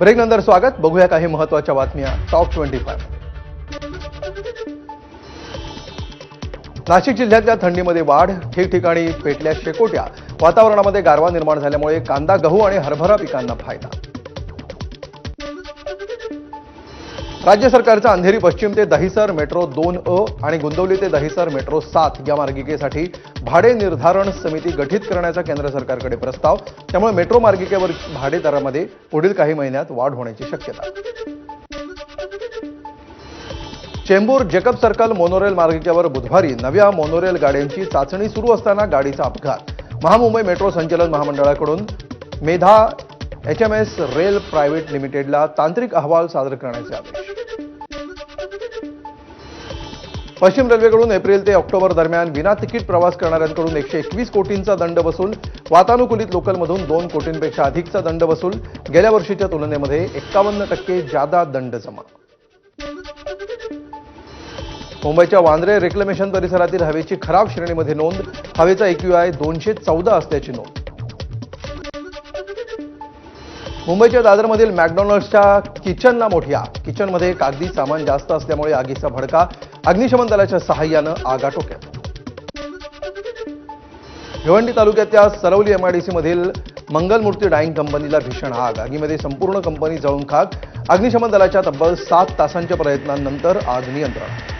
Break नंतर स्वागत. बघूया काही महत्त्वाच्या बातम्या. टॉप ट्वेंटी फाय नाशिक जिल्ह्यातल्या थंडीमध्ये वाढ. ठिकठिकाणी पेटल्या शेकोट्या. वातावरणामध्ये गारवा निर्माण झाल्यामुळे कांदा गहू आणि हरभरा पिकांना फायदा. राज्य सरकारचा अंधेरी पश्चिम ते दहिसर मेट्रो दोन अ आणि गुंदवली ते दहिसर मेट्रो सात या मार्गिकेसाठी भाडे निर्धारण समिती गठीत करण्याचा केंद्र सरकारकडे प्रस्ताव. त्यामुळे मेट्रो मार्गिकेवर भाडेदरामध्ये पुढील काही महिन्यात वाढ होण्याची शक्यता. चेंबूर जेकब सर्कल मोनोरेल मार्गिकेवर बुधवारी नव्या मोनोरेल गाड्यांची चाचणी सुरू असताना गाडीचा अपघात. महामुंबई मेट्रो संचलन महामंडळाकडून Medha H M S rail private लिमिटेडला तांत्रिक अहवाल सादर करण्याचे आदेश. पश्चिम रेल्वेकडून एप्रिल ते ऑक्टोबर दरम्यान विना तिकीट प्रवास करणाऱ्यांकडून एकशे एकवीस कोटींचा दंड वसूल वातानुकूलित लोकलमधून दोन कोटींपेक्षा अधिकचा दंड वसूल गेल्या वर्षीच्या तुलनेमध्ये एक्कावन्न टक्के जादा दंड जमा. मुंबईच्या वांद्रे रिक्लेमेशन परिसरातील हवेची खराब श्रेणीमध्ये नोंद हवेचा एक्यूआय दोनशे चौदा असल्याची नोंद. मुंबईच्या दादरमधील मॅकडॉनल्ड्सच्या किचनला मोठी आग. किचनमध्ये कागदी सामान जास्त असल्यामुळे आगीचा भडका अग्निशमन दलाच्या सहाय्यानं आग आटोक्यात भिवंडी तालुक्यातल्या सरवली एमआयडीसीमधील मंगलमूर्ती डाईंग कंपनीला भीषण आग. आगीमध्ये संपूर्ण कंपनी जळून खाक. अग्निशमन दलाच्या तब्बल सात तासांच्या प्रयत्नांनंतर आग नियंत्रणात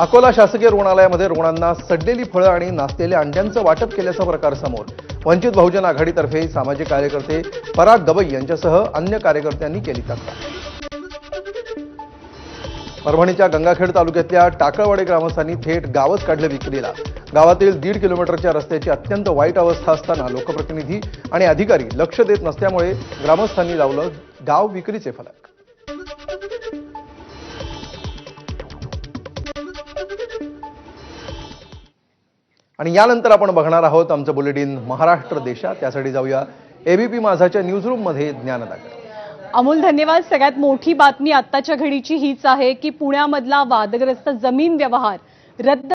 अकोला शासकीय रुग्णालयामध्ये रुग्णांना सडलेली फळं आणि नाचलेल्या अंड्यांचं वाटप केल्याचा प्रकार समोर. वंचित बहुजन आघाडीतर्फे सामाजिक कार्यकर्ते पराग गवई यांच्यासह अन्य कार्यकर्त्यांनी केली तक्रार. परभणीच्या गंगाखेड तालुक्यातल्या टाकळवाडी ग्रामस्थांनी थेट गावच काढलं विक्रीला. गावातील दीड किलोमीटरच्या रस्त्याची अत्यंत वाईट अवस्था असताना लोकप्रतिनिधी आणि अधिकारी लक्ष देत नसल्यामुळे ग्रामस्थांनी लावलं गाव विक्रीचे फलक. आणि यानंतर आपण बघणार आहोत आमचं बुलेटिन महाराष्ट्र देशात. त्यासाठी जाऊया एबीपी माझाच्या न्यूजरूममध्ये ज्ञानदाकडे अमोल धन्यवाद. सगळ्यात मोठी बातमी आत्ताच्या घडीची हीच आहे की पुण्यामधला वादग्रस्त जमीन व्यवहार रद्द